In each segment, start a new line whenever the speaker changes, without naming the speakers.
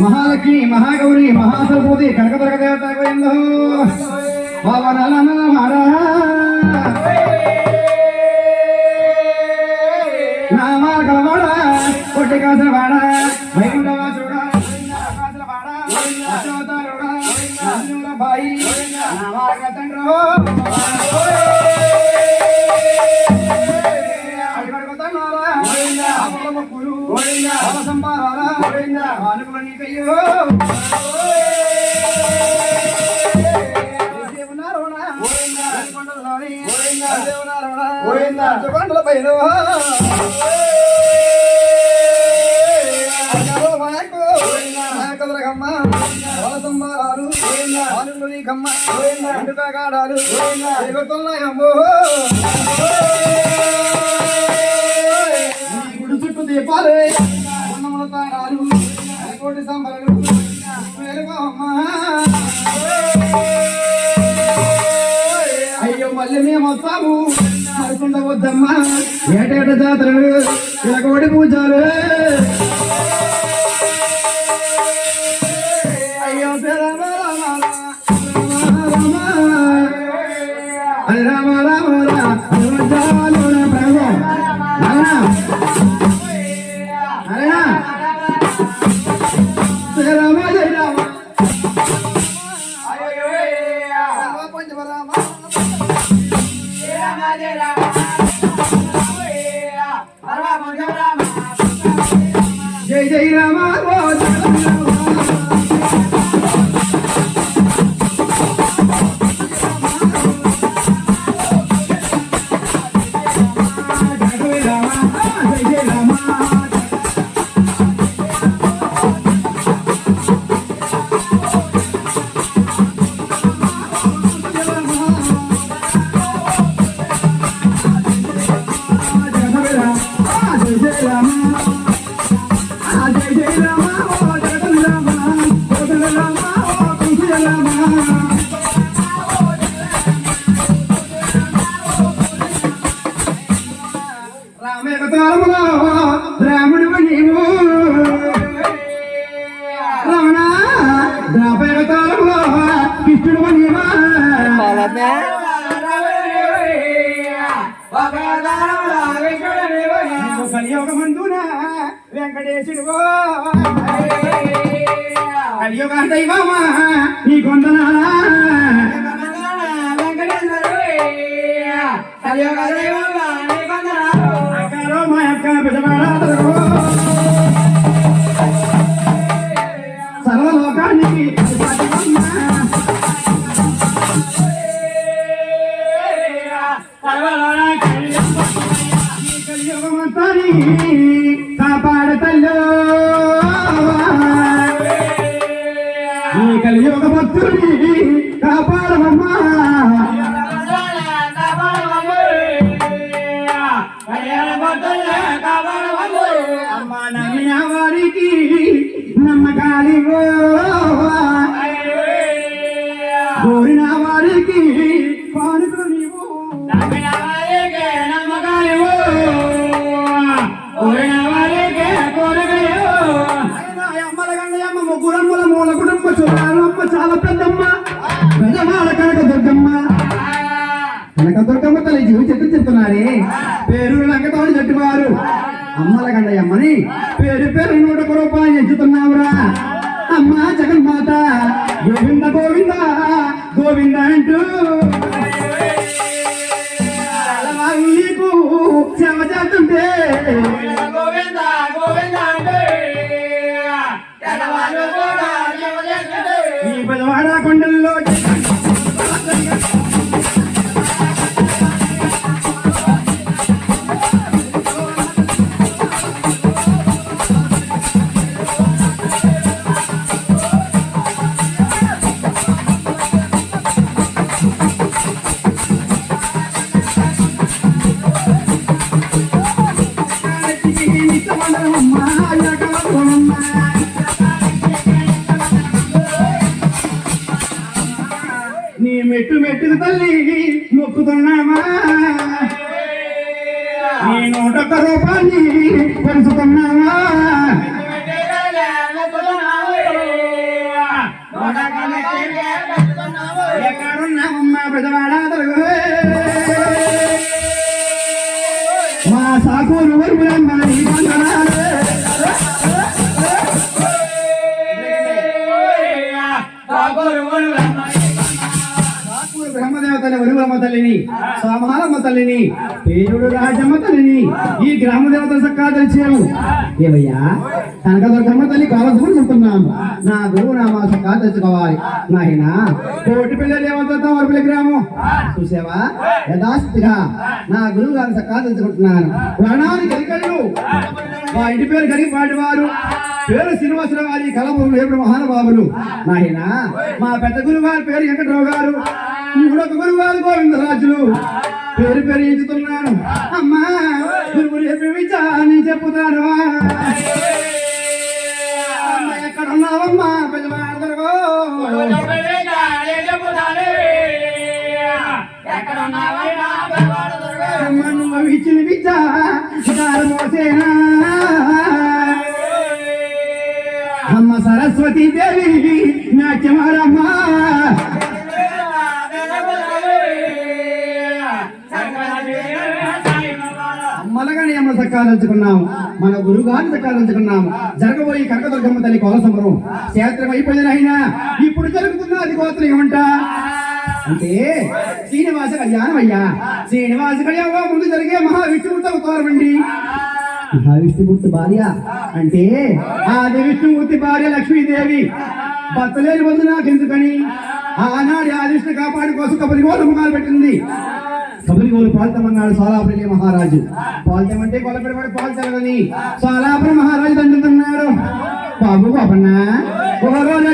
మహాలక్ష్మి మహాగౌరి మహాసరభూతి కనకదుర్గ దేవత గోవింద పవనల నామాకలవాడ కొట్టి కాసిన వాడ వైకుంఠవాసుడా కాసిన వాడ అశోతారుడా నాజుల బాయి నామాక తండ్రో గుడి చుట్టూ దీపాలు. ఉన్నముల తాళాలు కోటి సంబరాలు. అయ్యో మళ్ళీ మేము వస్తాము. మరికొండ వద్దమ్మా. ఏటేట జాతరలు. పూజలు. செய்கிறமா రాముడు నీవు. రమణ ద్రాపేగతారములో కృష్ణుడు నీవా. కలియుగమందున వెంకటేశుడు కలియుగ దైవమా నీ కొందనాలా అక్కరో మా అమ్మల గండయ్యమ్మని పేరు పేరు నూట రూపాయలు ఎంచుతున్నావురా. అమ్మ జగన్మాత గోవింద గోవింద గోవింద అంటూ. నీకు సేవ చేస్తుంటే. గోవింద గోవింద ఈ బలవాడ కొండల్లో మెట్టుకు తల్లి మొక్కుతున్నామా నీ నూటొక్క రూపాన్ని పంచుతున్నామా? బ్రహ్మదేవతని తల్లిని సోమాలమ్మ తల్లిని పేరుడు రాజమ్మ తల్లిని ఈ గ్రామ దేవత సక్కా తెలిసాము ఏమయ్యా? కనకదుర్గమ్మ తల్లి కావాల్సి చెప్తున్నాం నా గురువు నా మా సక్కా తెచ్చుకోవాలి నాయనా కోటి పిల్లలు ఏమంతా వరపుల గ్రామం. చూసావా? యథాస్థితిగా నా గురువు గారి సక్కా తెచ్చుకుంటున్నాను ప్రాణానికి ఎరికళ్ళు మా ఇంటి పేరు గరిగి పాటివారు పేరు శ్రీనివాసరావు గారి కలపూరు రేపుడు మహానుభావులు. నాయన మా పెద్ద గురువు గారి పేరు వెంకటరావు గారు ఇంకొక గురువు గారు గోవిందరాజులు. పేరు పేరు ఎంచుతున్నాను అమ్మా గురువు రేపు విచారణ చెప్పుతాను. అమ్మ ఎక్కడ ఉన్నావమ్మా పెద్దవాడదరుగో అమ్మ నువ్వు ఇచ్చిన విచార మోసేనా? అమ్మ సరస్వతి దేవి నాట్యమారమ్మ. అమ్మలగాని అమ్మ సకాలించుకున్నాము మన గురుగారిని సకాలించుకున్నాము జరగబోయి కనకదుర్గమ్మ తల్లి కోల సమరం క్షేత్రం అయిపోయినైనా ఇప్పుడు జరుగుతున్న అది గోత్రం ఏమంట అంటే శ్రీనివాస కళ్యాణం అయ్యా శ్రీనివాస కళ్యాణం ముందు జరిగే మహావిష్ణువుతో కోరమండి మహావిష్ణుమూర్తి భార్య అంటే ఆది విష్ణుమూర్తి భార్య లక్ష్మీదేవి. భర్తలేని వద్దు నాకెందుకని ఆనాడు ఆ. విష్ణు కాపాడు కోసం కబరి గోలు ముఖాలు పెట్టింది. కబరిగోలు పాల్తమన్నాడు సోలాపురి మహారాజు. పాల్తమంటే కొలపెడబడి పాలు తెలదని సోలాపురి మహారాజు దండుతున్నాడు. బాబు గోపన్న ఒక రోజే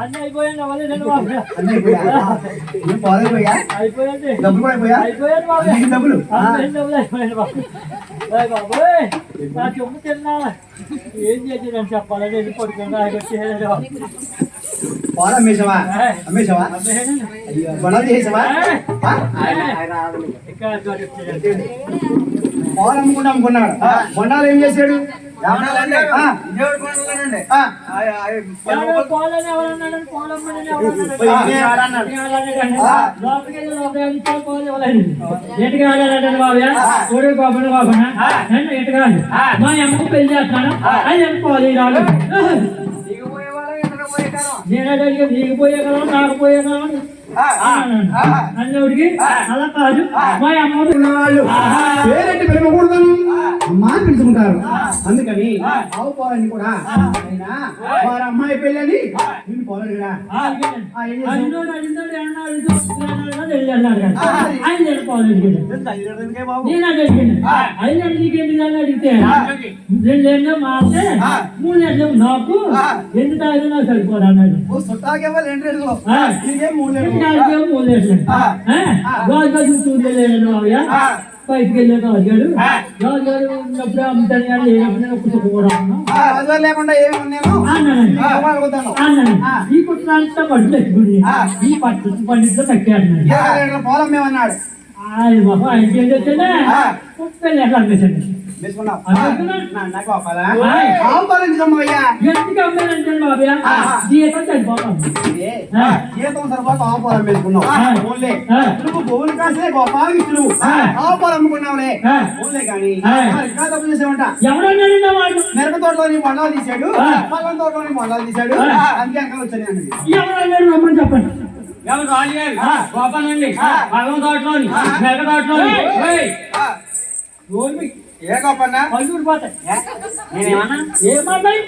అన్నీ
డబ్బులు
అయిపోయాను బాబు. అయ్ బాబోయ్, నా చెంపు తిన్నా ఏం చేసేదని చెప్పాలని వెళ్ళి పడుకున్నా
పాలు అమ్మేసావా అమ్మేసావా గొడవ చేసావా
ఇక్కడ.
పాలు అమ్ముకుంటా అమ్ముకున్నాడు బొండాలు ఏం చేశాడు?
బాబుని బాబున. మా అమ్మకు పెళ్ళి చేస్తాను. రాదు నేను అడిగి నీకు పోయే కదా నాకు పోయే కదా అన్నోడికి అలా కాదు మా అమ్మ
వాళ్ళు పేరెట్టి అమ్మా అని పిలుచుకుంటారు. అందుకని ఆవు పాలని కూడా అయినా వారి అమ్మాయి పెళ్ళని నిన్ను పోలేదు కదా.
నేను మారితే నాకు ఎందుకు తాగినా నాకు సరిపోదు అన్నాడు.
రెండు రెండు మూడు
మూడు చూడలేదు మావయ్య బయటికి వెళ్ళాక అడిగాడు. గాజు గారు ఉన్నప్పుడు అమ్ముతాను కానీ లేనప్పుడు ఒక్క కూడా
ఆ, బజార్ లేకుండా
ఈ కుట్రంతా పట్టు తెచ్చుకుని ఈ పట్టు పండిట్లో
లీటర్ల పాలు అమ్మేమన్నాడు
ఆయన బాబా ఆయనకి ఏం ముప్పై ఎట్లా?
నా- నాకు అవ్వాలా? పాలు ఎందుకు అమ్మవయ్యా
ఎందుకు అమ్మానంటే బాబయ్య జీతం ఆ.
జీతం సరిపోత ఆవు పాలు అమ్మేసుకున్నావు
ఆ.
ఓన్లే. నువ్వు గోవులు కాసే గోపాలకి ఇచ్చుడు.
ఆ.
ఆవు పాలు అమ్ముకున్నావులే. ఓన్లే కానీ. ఇంకా తప్పు చేసావంట.
వాడు.
మిరప తీశాడు. పళ్ళం తీశాడు. అందుకే వచ్చాను
రమ్మని చెప్పండి. ఎవరు గారు గోపాలండి. పదవ తోటలోని మెగ తోటలోని.
ఏ గొప్పన్నా
పళ్ళు ఊడిపోతాయి
నేనేమన్నా?
ఏమన్నాయి